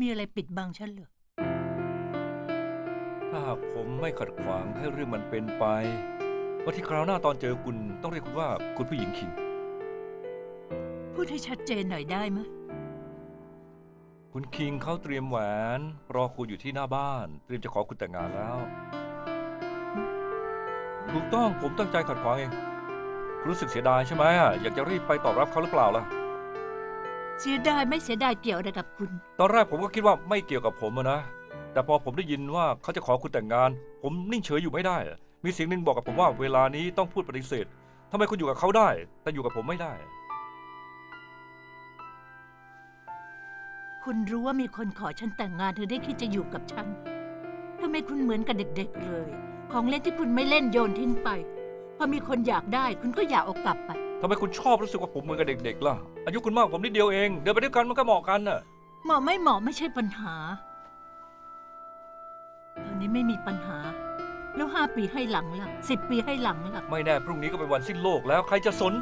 มีอะไรปิดบังฉันเหรอ ถ้าหากผมไม่ขัดขวางให้เรื่องมันเป็นไปว่าที่คราวหน้าตอนเจอคุณต้องเรียกคุณว่าคุณผู้หญิงคิง พูดให้ชัดเจนหน่อยได้ไหมยคุณคิงเขาเตรียมแหวน รอคุณอยู่ที่หน้าบ้าน เตรียมจะขอคุณแต่งงานแล้ว ถูกต้องผมตั้งใจขัดขวางเอง คุณรู้สึกเสียดายใช่ไหมอะอยากจะรีบไปตอบรับเขาหรือเปล่าล่ะ เสียดายไม่เสียดายเกี่ยวอะไรกับคุณ ตอนแรกผมก็คิดว่าไม่เกี่ยวกับผมอะนะ แต่พอผมได้ยินว่าเขาจะขอคุณแต่งงาน ผมนิ่งเฉยอยู่ไม่ได้อะมีเสียงหนึ่งบอกกับผมว่าเวลานี้ต้องพูดปฏิเสธทำไมคุณอยู่กับเขาได้ แต่อยู่กับผมไม่ได้ คุณรู้ว่ามีคนขอฉันแต่งงานถึงได้คิดจะอยู่กับฉันทำไมคุณเหมือนกับเด็ก ๆ เลย ของเล่นที่คุณไม่เล่นโยนทิ้งไป พอมีคนอยากได้ คุณก็อยากเอากลับไป ทำไมคุณชอบรู้สึกว่าผมเหมือนกับเด็กๆล่ะ อายุคุณมากกว่าผมนิดเดียวเอง เดินไปด้วยกันมันก็เหมาะกันน่ะ เหมาะไม่เหมาะไม่ใช่ปัญหาตอนนี้ไม่มีปัญหา แล้วห้าปีให้หลังล่ะสิบปีให้หลังล่ะ ไม่แน่พรุ่งนี้ก็เป็นวันสิ้นโลกแล้วใครจะสน